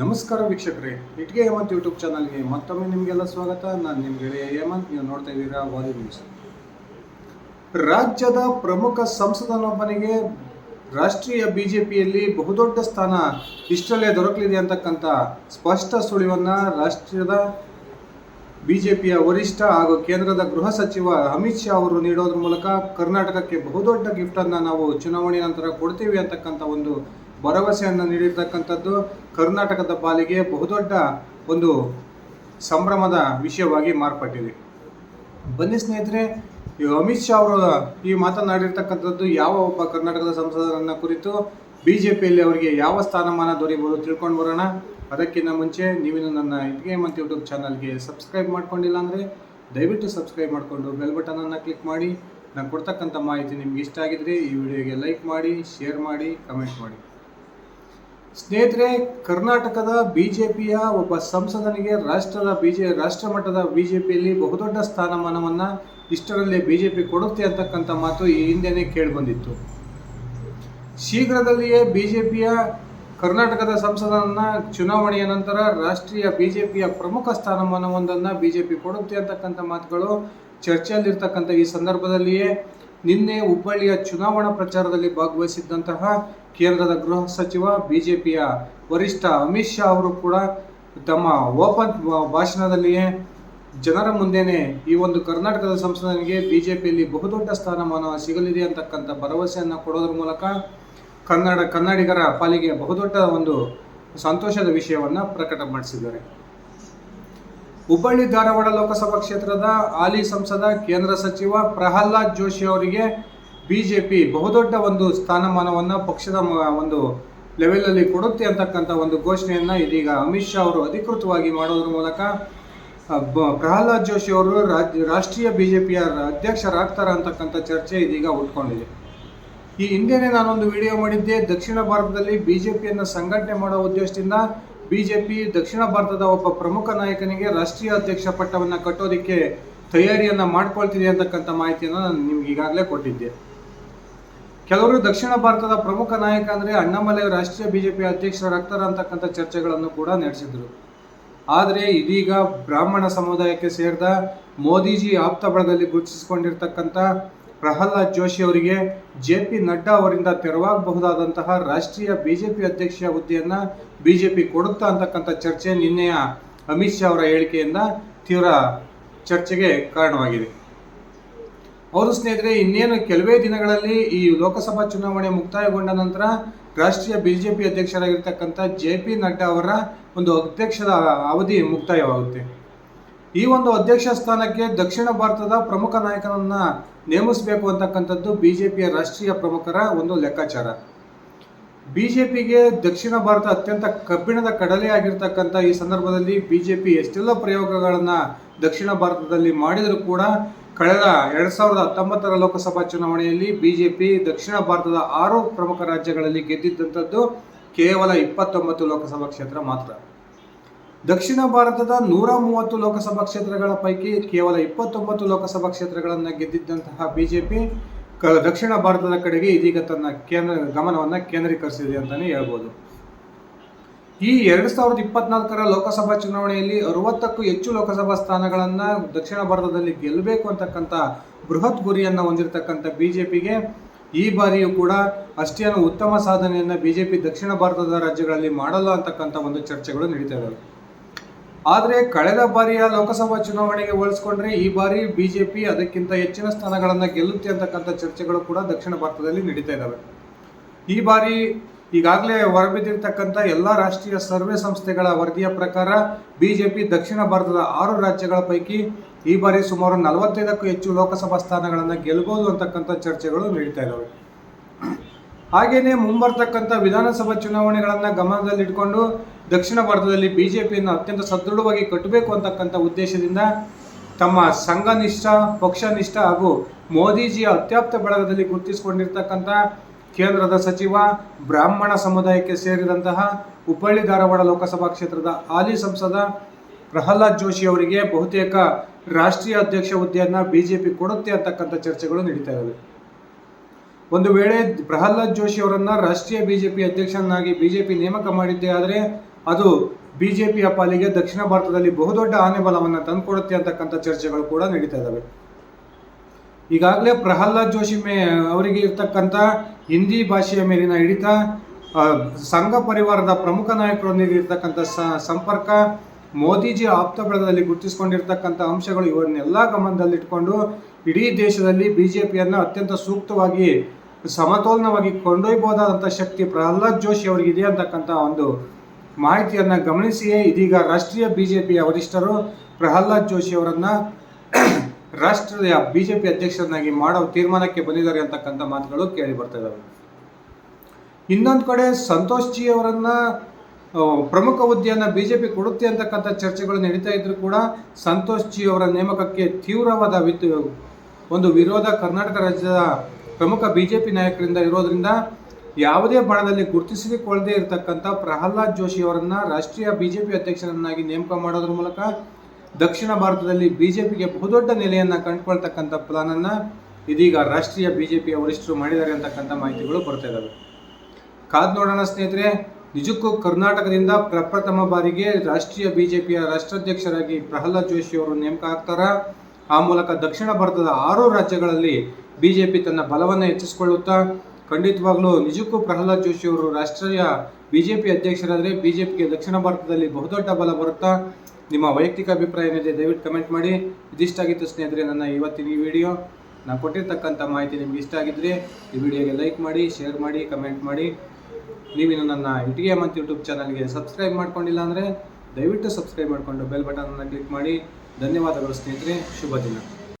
ನಮಸ್ಕಾರ ವೀಕ್ಷಕರೇ. ಇಟ್ಗೆ ಹೇಮಂತ್ ಯೂಟ್ಯೂಬ್ ಚಾನಲ್ಗೆ ಮತ್ತೊಮ್ಮೆ ನಿಮಗೆಲ್ಲ ಸ್ವಾಗತ. ನಾನು ನಿಮ್ಮ ಹೇಮಂತ್. ನೀವು ನೋಡ್ತಾ ಇದ್ದೀರಾ ವಾಲಿ ನ್ಯೂಸ್. ರಾಜ್ಯದ ಪ್ರಮುಖ ಸಂಸದನೊಬ್ಬನಿಗೆ ರಾಷ್ಟ್ರೀಯ ಬಿಜೆಪಿಯಲ್ಲಿ ಬಹುದೊಡ್ಡ ಸ್ಥಾನ ಇಷ್ಟರಲ್ಲೇ ದೊರಕಲಿದೆ ಅಂತಕ್ಕಂಥ ಸ್ಪಷ್ಟ ಸುಳಿವನ್ನು ರಾಷ್ಟ್ರದ ಬಿಜೆಪಿಯ ವರಿಷ್ಠ ಹಾಗೂ ಕೇಂದ್ರದ ಗೃಹ ಸಚಿವ ಅಮಿತ್ ಶಾ ಅವರು ನೀಡೋದ್ರ ಮೂಲಕ ಕರ್ನಾಟಕಕ್ಕೆ ಬಹುದೊಡ್ಡ ಗಿಫ್ಟನ್ನು ನಾವು ಚುನಾವಣೆ ನಂತರ ಕೊಡ್ತೀವಿ ಅಂತಕ್ಕಂಥ ಒಂದು ಭರವಸೆಯನ್ನು ನೀಡಿರ್ತಕ್ಕಂಥದ್ದು ಕರ್ನಾಟಕದ ಪಾಲಿಗೆ ಬಹುದೊಡ್ಡ ಒಂದು ಸಂಭ್ರಮದ ವಿಷಯವಾಗಿ ಮಾರ್ಪಟ್ಟಿದೆ. ಬನ್ನಿ ಸ್ನೇಹಿತರೆ ಅಮಿತ್ ಶಾ ಅವರು ಈ ಮಾತನಾಡಿರ್ತಕ್ಕಂಥದ್ದು ಯಾವ ಒಬ್ಬ ಕರ್ನಾಟಕದ ಸಂಸದರನ್ನ ಕುರಿತು ಬಿಜೆಪಿಯಲ್ಲಿ ಅವರಿಗೆ ಯಾವ ಸ್ಥಾನಮಾನ ದೊರೆಯಬಹುದು ತಿಳ್ಕೊಂಡು ಬರೋಣ. ಅದಕ್ಕಿಂತ ಮುಂಚೆ ನೀವಿನ್ನು ನನ್ನ ಇಟ್ಗೆ ಮತ್ತು ಯೂಟ್ಯೂಬ್ ಚಾನಲ್ಗೆ ಸಬ್ಸ್ಕ್ರೈಬ್ ಮಾಡ್ಕೊಂಡಿಲ್ಲ ಅಂದರೆ ದಯವಿಟ್ಟು ಸಬ್ಸ್ಕ್ರೈಬ್ ಮಾಡಿಕೊಂಡು ಬೆಲ್ ಬಟನನ್ನು ಕ್ಲಿಕ್ ಮಾಡಿ. ನಾನು ಕೊಡ್ತಕ್ಕಂಥ ಮಾಹಿತಿ ನಿಮ್ಗೆ ಇಷ್ಟ ಆಗಿದ್ರೆ ಈ ವಿಡಿಯೋಗೆ ಲೈಕ್ ಮಾಡಿ, ಶೇರ್ ಮಾಡಿ, ಕಮೆಂಟ್ ಮಾಡಿ. ಸ್ನೇಹಿತರೆ, ಕರ್ನಾಟಕದ ಬಿಜೆಪಿಯ ಒಬ್ಬ ಸಂಸದನಿಗೆ ರಾಷ್ಟ್ರದ ಬಿಜೆ ರಾಷ್ಟ್ರ ಮಟ್ಟದ ಪಿಯಲ್ಲಿ ಬಹುದೊಡ್ಡ ಸ್ಥಾನಮಾನವನ್ನು ಇಷ್ಟರಲ್ಲೇ ಬಿಜೆಪಿ ಕೊಡುತ್ತೆ ಅಂತಕ್ಕಂಥ ಮಾತು ಈ ಹಿಂದೆನೇ ಕೇಳಿಬಂದಿತ್ತು. ಶೀಘ್ರದಲ್ಲಿಯೇ ಬಿಜೆಪಿಯ ಕರ್ನಾಟಕದ ಸಂಸದನನ್ನು ಚುನಾವಣೆಯ ನಂತರ ರಾಷ್ಟ್ರೀಯ ಬಿಜೆಪಿಯ ಪ್ರಮುಖ ಸ್ಥಾನಮಾನವೊಂದನ್ನು ಬಿಜೆಪಿ ಕೊಡುತ್ತೆ ಅಂತಕ್ಕಂಥ ಮಾತುಗಳು ಚರ್ಚೆಯಲ್ಲಿರ್ತಕ್ಕಂಥ ಈ ಸಂದರ್ಭದಲ್ಲಿಯೇ ನಿನ್ನೆ ಹುಬ್ಬಳ್ಳಿಯ ಚುನಾವಣಾ ಪ್ರಚಾರದಲ್ಲಿ ಭಾಗವಹಿಸಿದ್ದಂತಹ ಕೇಂದ್ರದ ಗೃಹ ಸಚಿವ ಬಿಜೆಪಿಯ ವರಿಷ್ಠ ಅಮಿತ್ ಶಾ ಅವರು ಕೂಡ ತಮ್ಮ ಓಪನ್ ಭಾಷಣದಲ್ಲಿಯೇ ಜನರ ಮುಂದೆನೆ ಈ ಒಂದು ಕರ್ನಾಟಕದ ಸಂಸದನಿಗೆ ಬಿಜೆಪಿಯಲ್ಲಿ ಬಹುದೊಡ್ಡ ಸ್ಥಾನಮಾನ ಸಿಗಲಿದೆ ಅಂತಕ್ಕಂಥ ಭರವಸೆಯನ್ನು ಕೊಡೋದ್ರ ಮೂಲಕ ಕನ್ನಡ, ಕನ್ನಡಿಗರ ಪಾಲಿಗೆ ಬಹುದೊಡ್ಡ ಒಂದು ಸಂತೋಷದ ವಿಷಯವನ್ನು ಪ್ರಕಟಪಡಿಸಿದ್ದಾರೆ ಹುಬ್ಬಳ್ಳಿ ಧಾರವಾಡ ಲೋಕಸಭಾ ಕ್ಷೇತ್ರದ ಹಾಲಿ ಸಂಸದ ಕೇಂದ್ರ ಸಚಿವ ಪ್ರಹ್ಲಾದ್ ಜೋಶಿ ಅವರಿಗೆ ಬಿಜೆಪಿ ಬಹುದೊಡ್ಡ ಒಂದು ಸ್ಥಾನಮಾನವನ್ನು ಪಕ್ಷದ ಒಂದು ಲೆವೆಲಲ್ಲಿ ಕೊಡುತ್ತೆ ಅಂತಕ್ಕಂಥ ಒಂದು ಘೋಷಣೆಯನ್ನು ಇದೀಗ ಅಮಿತ್ ಶಾ ಅವರು ಅಧಿಕೃತವಾಗಿ ಮಾಡೋದ್ರ ಮೂಲಕ ಬ- ಪ್ರಹ್ಲಾದ್ ಜೋಶಿ ಅವರು ರಾಜ್ಯ ರಾಷ್ಟ್ರೀಯ ಬಿಜೆಪಿಯ ಅಧ್ಯಕ್ಷರಾಗ್ತಾರ ಅಂತಕ್ಕಂಥ ಚರ್ಚೆ ಇದೀಗ ಉಟ್ಕೊಂಡಿದೆ. ಈ ಹಿಂದೆನೆ ನಾನೊಂದು ವಿಡಿಯೋ ಮಾಡಿದ್ದೆ, ದಕ್ಷಿಣ ಭಾರತದಲ್ಲಿ ಬಿಜೆಪಿಯನ್ನು ಸಂಘಟನೆ ಮಾಡೋ ಉದ್ದೇಶದಿಂದ ಬಿಜೆಪಿ ದಕ್ಷಿಣ ಭಾರತದ ಒಬ್ಬ ಪ್ರಮುಖ ನಾಯಕನಿಗೆ ರಾಷ್ಟ್ರೀಯ ಅಧ್ಯಕ್ಷ ಪಟ್ಟವನ್ನು ಕಟ್ಟೋದಕ್ಕೆ ತಯಾರಿಯನ್ನು ಮಾಡ್ಕೊಳ್ತಿದೆ ಅಂತಕ್ಕಂಥ ಮಾಹಿತಿಯನ್ನು ನಾನು ನಿಮ್ಗೆ ಈಗಾಗಲೇ ಕೊಟ್ಟಿದ್ದೆ. ಕೆಲವರು ದಕ್ಷಿಣ ಭಾರತದ ಪ್ರಮುಖ ನಾಯಕ ಅಂದ್ರೆ ಅಣ್ಣಾಮಲೈ ರಾಷ್ಟ್ರೀಯ ಬಿಜೆಪಿ ಅಧ್ಯಕ್ಷರಾಗ್ತಾರ ಅಂತಕ್ಕಂಥ ಚರ್ಚೆಗಳನ್ನು ಕೂಡ ನಡೆಸಿದ್ರು. ಆದರೆ ಇದೀಗ ಬ್ರಾಹ್ಮಣ ಸಮುದಾಯಕ್ಕೆ ಸೇರಿದ ಮೋದಿಜಿ ಆಪ್ತ ಬಳದಲ್ಲಿ ಗುರುತಿಸಿಕೊಂಡಿರ್ತಕ್ಕಂಥ ಪ್ರಹ್ಲಾದ್ ಜೋಶಿ ಅವರಿಗೆ ಜೆ ಪಿ ನಡ್ಡಾ ಅವರಿಂದ ತೆರವಾಗಬಹುದಾದಂತಹ ರಾಷ್ಟ್ರೀಯ ಬಿಜೆಪಿ ಅಧ್ಯಕ್ಷ ಹುದ್ದೆಯನ್ನ ಬಿಜೆಪಿ ಕೊಡುತ್ತಾ ಅಂತಕ್ಕಂಥ ಚರ್ಚೆ ನಿನ್ನೆಯ ಅಮಿತ್ ಶಾ ಅವರ ಹೇಳಿಕೆಯಿಂದ ತೀವ್ರ ಚರ್ಚೆಗೆ ಕಾರಣವಾಗಿದೆ. ಅವರು ಸ್ನೇಹಿತರೆ, ಇನ್ನೇನು ಕೆಲವೇ ದಿನಗಳಲ್ಲಿ ಈ ಲೋಕಸಭಾ ಚುನಾವಣೆ ಮುಕ್ತಾಯಗೊಂಡ ನಂತರ ರಾಷ್ಟ್ರೀಯ ಬಿಜೆಪಿ ಅಧ್ಯಕ್ಷರಾಗಿರ್ತಕ್ಕಂಥ ಜೆ ಪಿ ನಡ್ಡಾ ಅವರ ಒಂದು ಅಧ್ಯಕ್ಷದ ಅವಧಿ ಮುಕ್ತಾಯವಾಗುತ್ತೆ. ಈ ಒಂದು ಅಧ್ಯಕ್ಷ ಸ್ಥಾನಕ್ಕೆ ದಕ್ಷಿಣ ಭಾರತದ ಪ್ರಮುಖ ನಾಯಕನನ್ನ ನೇಮಿಸಬೇಕು ಅಂತಕ್ಕಂಥದ್ದು ಬಿಜೆಪಿಯ ರಾಷ್ಟ್ರೀಯ ಪ್ರಮುಖರ ಒಂದು ಲೆಕ್ಕಾಚಾರ. ಬಿಜೆಪಿಗೆ ದಕ್ಷಿಣ ಭಾರತ ಅತ್ಯಂತ ಕಬ್ಬಿಣದ ಕಡಲೆ ಆಗಿರ್ತಕ್ಕಂಥ ಈ ಸಂದರ್ಭದಲ್ಲಿ ಬಿಜೆಪಿ ಎಷ್ಟೆಲ್ಲ ಪ್ರಯೋಗಗಳನ್ನು ದಕ್ಷಿಣ ಭಾರತದಲ್ಲಿ ಮಾಡಿದರೂ ಕೂಡ ಕಳೆದ ಎರಡು ಸಾವಿರದ ಹತ್ತೊಂಬತ್ತರ ಲೋಕಸಭಾ ಚುನಾವಣೆಯಲ್ಲಿ ಬಿಜೆಪಿ ದಕ್ಷಿಣ ಭಾರತದ ಆರು ಪ್ರಮುಖ ರಾಜ್ಯಗಳಲ್ಲಿ ಗೆದ್ದಿದ್ದಂಥದ್ದು ಕೇವಲ ಇಪ್ಪತ್ತೊಂಬತ್ತು ಲೋಕಸಭಾ ಕ್ಷೇತ್ರ ಮಾತ್ರ. ದಕ್ಷಿಣ ಭಾರತದ ನೂರ ಮೂವತ್ತು ಲೋಕಸಭಾ ಕ್ಷೇತ್ರಗಳ ಪೈಕಿ ಕೇವಲ ಇಪ್ಪತ್ತೊಂಬತ್ತು ಲೋಕಸಭಾ ಕ್ಷೇತ್ರಗಳನ್ನು ಗೆದ್ದಿದ್ದಂತಹ ಬಿಜೆಪಿ ಕ ದಕ್ಷಿಣ ಭಾರತದ ಕಡೆಗೆ ಇದೀಗ ತನ್ನ ಕೇಂದ್ರ ಗಮನವನ್ನು ಕೇಂದ್ರೀಕರಿಸಿದೆ ಅಂತಲೇ ಹೇಳ್ಬೋದು. ಈ ಎರಡು ಸಾವಿರದ ಇಪ್ಪತ್ನಾಲ್ಕರ ಲೋಕಸಭಾ ಚುನಾವಣೆಯಲ್ಲಿ ಅರವತ್ತಕ್ಕೂ ಹೆಚ್ಚು ಲೋಕಸಭಾ ಸ್ಥಾನಗಳನ್ನು ದಕ್ಷಿಣ ಭಾರತದಲ್ಲಿ ಗೆಲ್ಲಬೇಕು ಅಂತಕ್ಕಂಥ ಬೃಹತ್ ಗುರಿಯನ್ನು ಹೊಂದಿರತಕ್ಕಂಥ ಬಿಜೆಪಿಗೆ ಈ ಬಾರಿಯೂ ಕೂಡ ಅಷ್ಟೇನು ಉತ್ತಮ ಸಾಧನೆಯನ್ನು ಬಿಜೆಪಿ ದಕ್ಷಿಣ ಭಾರತದ ರಾಜ್ಯಗಳಲ್ಲಿ ಮಾಡಲ್ಲ ಅಂತಕ್ಕಂಥ ಒಂದು ಚರ್ಚೆಗಳು ನಡೀತಾ ಇದ್ದಾವೆ ಆದರೆ ಕಳೆದ ಬಾರಿಯ ಲೋಕಸಭಾ ಚುನಾವಣೆಗೆ ಹೋಲಿಸ್ಕೊಂಡ್ರೆ ಈ ಬಾರಿ ಬಿಜೆಪಿ ಅದಕ್ಕಿಂತ ಹೆಚ್ಚಿನ ಸ್ಥಾನಗಳನ್ನು ಗೆಲ್ಲುತ್ತೆ ಅಂತಕ್ಕಂಥ ಚರ್ಚೆಗಳು ಕೂಡ ದಕ್ಷಿಣ ಭಾರತದಲ್ಲಿ ನಡೀತಾ ಇದ್ದಾವೆ ಈ ಬಾರಿ ಈಗಾಗಲೇ ಹೊರಬಿದ್ದಿರ್ತಕ್ಕಂಥ ಎಲ್ಲ ರಾಷ್ಟ್ರೀಯ ಸರ್ವೆ ಸಂಸ್ಥೆಗಳ ವರದಿಯ ಪ್ರಕಾರ ಬಿಜೆಪಿ ದಕ್ಷಿಣ ಭಾರತದ ಆರು ರಾಜ್ಯಗಳ ಪೈಕಿ ಈ ಬಾರಿ ಸುಮಾರು ನಲವತ್ತೈದಕ್ಕೂ ಹೆಚ್ಚು ಲೋಕಸಭಾ ಸ್ಥಾನಗಳನ್ನು ಗೆಲ್ಲಬಹುದು ಅಂತಕ್ಕಂಥ ಚರ್ಚೆಗಳು ನಡೀತಾ ಇದ್ದಾವೆ ಹಾಗೆಯೇ ಮುಂಬರ್ತಕ್ಕಂಥ ವಿಧಾನಸಭಾ ಚುನಾವಣೆಗಳನ್ನು ಗಮನದಲ್ಲಿಟ್ಕೊಂಡು ದಕ್ಷಿಣ ಭಾರತದಲ್ಲಿ ಬಿಜೆಪಿಯನ್ನು ಅತ್ಯಂತ ಸದೃಢವಾಗಿ ಕಟ್ಟಬೇಕು ಅಂತಕ್ಕಂಥ ಉದ್ದೇಶದಿಂದ ತಮ್ಮ ಸಂಘನಿಷ್ಠ, ಪಕ್ಷನಿಷ್ಠ ಹಾಗೂ ಮೋದಿಜಿಯ ಅತ್ಯಾಪ್ತ ಬಳಗದಲ್ಲಿ ಗುರುತಿಸಿಕೊಂಡಿರ್ತಕ್ಕಂಥ ಕೇಂದ್ರದ ಸಚಿವ, ಬ್ರಾಹ್ಮಣ ಸಮುದಾಯಕ್ಕೆ ಸೇರಿದಂತಹ ಹುಬ್ಬಳ್ಳಿ, ಧಾರವಾಡ ಲೋಕಸಭಾ ಕ್ಷೇತ್ರದ ಹಾಲಿ ಸಂಸದ ಪ್ರಹ್ಲಾದ್ ಜೋಶಿ ಅವರಿಗೆ ಬಹುತೇಕ ರಾಷ್ಟ್ರೀಯ ಅಧ್ಯಕ್ಷ ಹುದ್ದೆಯನ್ನು ಬಿಜೆಪಿ ಕೊಡುತ್ತೆ ಅಂತಕ್ಕಂಥ ಚರ್ಚೆಗಳು ನಡೀತಾ ಇದ್ದಾವೆ. ಒಂದು ವೇಳೆ ಪ್ರಹ್ಲಾದ್ ಜೋಶಿ ಅವರನ್ನು ರಾಷ್ಟ್ರೀಯ ಬಿಜೆಪಿ ಅಧ್ಯಕ್ಷನಾಗಿ ಬಿಜೆಪಿ ನೇಮಕ ಮಾಡಿದ್ದೆ ಆದರೆ ಅದು ಬಿಜೆಪಿಯ ಪಾಲಿಗೆ ದಕ್ಷಿಣ ಭಾರತದಲ್ಲಿ ಬಹುದೊಡ್ಡ ಆನೆಬಲವನ್ನು ತಂದುಕೊಡುತ್ತೆ ಅಂತಕ್ಕಂಥ ಚರ್ಚೆಗಳು ಕೂಡ ನಡೀತಾ ಇದ್ದಾವೆ ಈಗಾಗಲೇ ಪ್ರಹ್ಲಾದ್ ಜೋಶಿ ಮೇ, ಅವರಿಗೆ ಇರ್ತಕ್ಕಂಥ ಹಿಂದಿ ಭಾಷೆಯ ಮೇಲಿನ ಹಿಡಿತ ಸಂಘ ಪರಿವಾರದ ಪ್ರಮುಖ ನಾಯಕರೊಂದಿಗೆ ಇರ್ತಕ್ಕಂಥ ಸಂಪರ್ಕ, ಮೋದಿಜಿ ಆಪ್ತ ಬಳಗದಲ್ಲಿ ಗುರುತಿಸಿಕೊಂಡಿರ್ತಕ್ಕಂಥ ಅಂಶಗಳು ಇವನ್ನೆಲ್ಲ ಗಮನದಲ್ಲಿಟ್ಟುಕೊಂಡು ಇಡೀ ದೇಶದಲ್ಲಿ ಬಿಜೆಪಿಯನ್ನು ಅತ್ಯಂತ ಸೂಕ್ತವಾಗಿ ಸಮತೋಲನವಾಗಿ ಕೊಂಡೊಯ್ಯಬಹುದಾದಂಥ ಶಕ್ತಿ ಪ್ರಹ್ಲಾದ್ ಜೋಶಿ ಅವರಿಗಿದೆ ಅಂತಕ್ಕಂಥ ಒಂದು ಮಾಹಿತಿಯನ್ನು ಗಮನಿಸಿಯೇ ಇದೀಗ ರಾಷ್ಟ್ರೀಯ ಬಿಜೆಪಿಯ ವರಿಷ್ಠರು ಪ್ರಹ್ಲಾದ್ ಜೋಶಿ ಅವರನ್ನು ರಾಷ್ಟ್ರೀಯ ಬಿಜೆಪಿ ಅಧ್ಯಕ್ಷರನ್ನಾಗಿ ಮಾಡೋ ತೀರ್ಮಾನಕ್ಕೆ ಬಂದಿದ್ದಾರೆ ಅಂತಕ್ಕಂಥ ಮಾತುಗಳು ಕೇಳಿ ಬರ್ತಾ ಇನ್ನೊಂದು ಕಡೆ ಸಂತೋಷ್ ಜಿ ಅವರನ್ನ ಪ್ರಮುಖ ಹುದ್ದೆಯನ್ನು ಬಿಜೆಪಿ ಕೊಡುತ್ತೆ ಅಂತಕ್ಕಂಥ ಚರ್ಚೆಗಳು ನಡೀತಾ ಇದ್ರು ಕೂಡ ಸಂತೋಷ್ ಜಿ ಅವರ ನೇಮಕಕ್ಕೆ ತೀವ್ರವಾದ ಒಂದು ವಿರೋಧ ಕರ್ನಾಟಕ ರಾಜ್ಯದ ಪ್ರಮುಖ ಬಿಜೆಪಿ ನಾಯಕರಿಂದ ಇರೋದ್ರಿಂದ ಯಾವುದೇ ಬಣದಲ್ಲಿ ಗುರುತಿಸಿಕೊಳ್ಳದೇ ಇರತಕ್ಕಂಥ ಪ್ರಹ್ಲಾದ್ ಜೋಶಿ ಅವರನ್ನ ರಾಷ್ಟ್ರೀಯ ಬಿಜೆಪಿ ಅಧ್ಯಕ್ಷರನ್ನಾಗಿ ನೇಮಕ ಮಾಡೋದ್ರ ಮೂಲಕ ದಕ್ಷಿಣ ಭಾರತದಲ್ಲಿ ಬಿಜೆಪಿಗೆ ಬಹುದೊಡ್ಡ ನೆಲೆಯನ್ನು ಕಂಡುಕೊಳ್ತಕ್ಕಂಥ ಪ್ಲಾನನ್ನು ಇದೀಗ ರಾಷ್ಟ್ರೀಯ ಬಿಜೆಪಿಯ ವರಿಷ್ಠರು ಮಾಡಿದ್ದಾರೆ ಅಂತಕ್ಕಂಥ ಮಾಹಿತಿಗಳು ಬರ್ತಾ ಇದ್ದಾವೆ ಕಾದ್ ನೋಡೋಣ ಸ್ನೇಹಿತರೆ, ನಿಜಕ್ಕೂ ಕರ್ನಾಟಕದಿಂದ ಪ್ರಪ್ರಥಮ ಬಾರಿಗೆ ರಾಷ್ಟ್ರೀಯ ಬಿಜೆಪಿಯ ರಾಷ್ಟ್ರಾಧ್ಯಕ್ಷರಾಗಿ ಪ್ರಹ್ಲಾದ್ ಜೋಶಿ ಅವರು ನೇಮಕ ಆಗ್ತಾರ? ಆ ಮೂಲಕ ದಕ್ಷಿಣ ಭಾರತದ ಆರು ರಾಜ್ಯಗಳಲ್ಲಿ ಬಿಜೆಪಿ ತನ್ನ ಬಲವನ್ನು ಹೆಚ್ಚಿಸಿಕೊಳ್ಳುತ್ತಾ ಖಂಡಿತವಾಗ್ಲೂ ನಿಜಕ್ಕೂ ಪ್ರಹ್ಲಾದ್ ಜೋಶಿ ಅವರು ರಾಷ್ಟ್ರೀಯ ಬಿಜೆಪಿ ಅಧ್ಯಕ್ಷರಾದರೆ ಬಿಜೆಪಿಗೆ ದಕ್ಷಿಣ ಭಾರತದಲ್ಲಿ ಬಹುದೊಡ್ಡ ಬಲ ಬರುತ್ತಾ? ನಿಮ್ಮ ವೈಯಕ್ತಿಕ ಅಭಿಪ್ರಾಯ ಏನಿದೆ ದಯವಿಟ್ಟು ಕಮೆಂಟ್ ಮಾಡಿ. ಇದಿಷ್ಟಾಗಿತ್ತು ಸ್ನೇಹಿತರೆ ನನ್ನ ಇವತ್ತಿನ ಈ ವಿಡಿಯೋ. ನಾನು ಕೊಟ್ಟಿರ್ತಕ್ಕಂಥ ಮಾಹಿತಿ ನಿಮ್ಗೆ ಇಷ್ಟ ಆಗಿದ್ರೆ ಈ ವಿಡಿಯೋಗೆ ಲೈಕ್ ಮಾಡಿ, ಶೇರ್ ಮಾಡಿ, ಕಮೆಂಟ್ ಮಾಡಿ. ನೀವಿನ್ನು ನನ್ನ ಇಟಿಗೆ ಅಂತ ಯೂಟ್ಯೂಬ್ ಚಾನಲ್ಗೆ ಸಬ್ಸ್ಕ್ರೈಬ್ ಮಾಡ್ಕೊಂಡಿಲ್ಲ ಅಂದರೆ ದಯವಿಟ್ಟು ಸಬ್ಸ್ಕ್ರೈಬ್ ಮಾಡಿಕೊಂಡು ಬೆಲ್ ಬಟನನ್ನು ಕ್ಲಿಕ್ ಮಾಡಿ. ಧನ್ಯವಾದಗಳು ಸ್ನೇಹಿತರೆ, ಶುಭ ದಿನ.